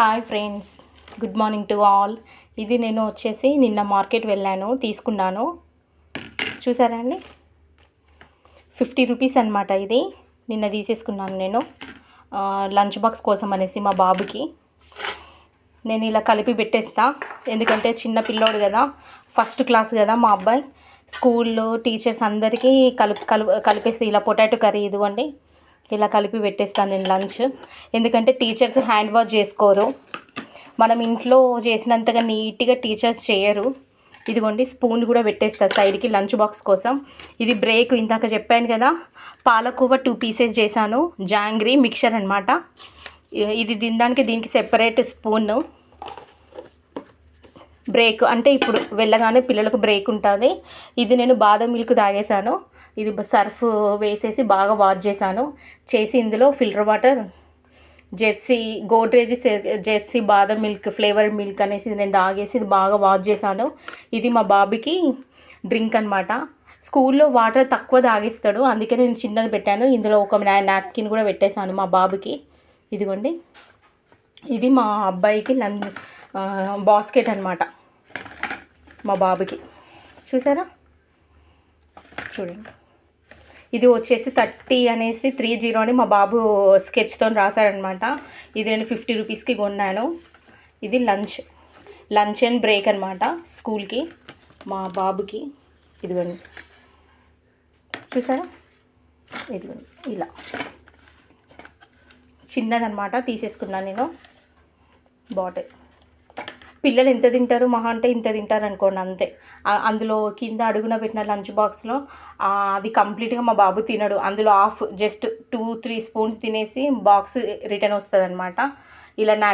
Hi friends. Good morning to all. ఇది నేను వచ్చేసి నిన్న మార్కెట్ వెళ్ళాను తీసుకున్నాను. చూసారా అండి? ఫిఫ్టీ రూపీస్ అనమాట ఇది. నిన్న తీసేసుకున్నాను నేను. లంచ్ బాక్స్ కోసం అనేసి మా బాబుకి. నేను ఇలా కలిపి పెట్టేస్తా. ఎందుకంటే చిన్న పిల్లోడు కదా. ఫస్ట్ క్లాస్ కదా మా అబ్బాయి. స్కూల్లో టీచర్స్ అందరికీ కలుపు కలుపు కలిపేసి ఇలా పొటాటో కర్రీ ఇదిగోండి. ఇలా కలిపి పెట్టేస్తాను నేను లంచ్. ఎందుకంటే టీచర్స్ హ్యాండ్ వాష్ చేసుకోరు. మనం ఇంట్లో చేసినంతగా నీట్గా టీచర్స్ చేయరు. ఇదిగోండి స్పూన్ కూడా పెట్టేస్తా సైడ్కి లంచ్ బాక్స్ కోసం. ఇది బ్రేక్ ఇందాక చెప్పాను కదా పాలకూవ టూ పీసెస్ చేశాను. జాంగ్రీ మిక్చర్ అనమాట ఇది తినడానికి దీనికి సెపరేట్ స్పూన్. బ్రేక్ అంటే ఇప్పుడు వెళ్ళగానే పిల్లలకు బ్రేక్ ఉంటుంది. ఇది నేను బాదం మిల్క్ తాగేశాను. ఇది సర్ఫ్ వేసేసి బాగా వాష్ చేశాను. చేసి ఇందులో filter water Jersey Godrej Jersey badam milk flavour milk అనేసి ఇది నేను తాగేసి ఇది బాగా వాష్ చేశాను. ఇది మా బాబుకి డ్రింక్ అనమాట స్కూల్లో వాటర్ తక్కువ తాగిస్తాడు. అందుకే నేను చిన్నది పెట్టాను. ఇందులో ఒక నాప్కిన్ కూడా పెట్టేశాను మా బాబుకి. ఇదిగోండి. ఇది మా అబ్బాయికి లం బాస్కెట్ అనమాట మా బాబుకి. చూసారా? చూడండి. ఇది వచ్చేసి థర్టీ అనేసి త్రీ జీరో అని మా బాబు స్కెచ్తో రాశారనమాట. ఇది నేను ఫిఫ్టీ రూపీస్కి కొన్నాను. ఇది లంచ్. లంచ్ అండ్ బ్రేక్ అనమాట స్కూల్కి మా బాబుకి. ఇదిగోండి. చూసారా? ఇదిగోండి. ఇలా. చిన్నదనమాట తీసేసుకున్నాను నేను. బాటిల్. పిల్లలు ఎంత తింటారు మహా అంటే ఇంత తింటారు అనుకోండి అంతే. అందులో కింద అడుగున పెట్టిన లంచ్ బాక్స్లో అది కంప్లీట్గా మా బాబు తినడు. అందులో half just two three spoons తినేసి బాక్స్ రిటర్న్ వస్తుంది అనమాట ఇలా నా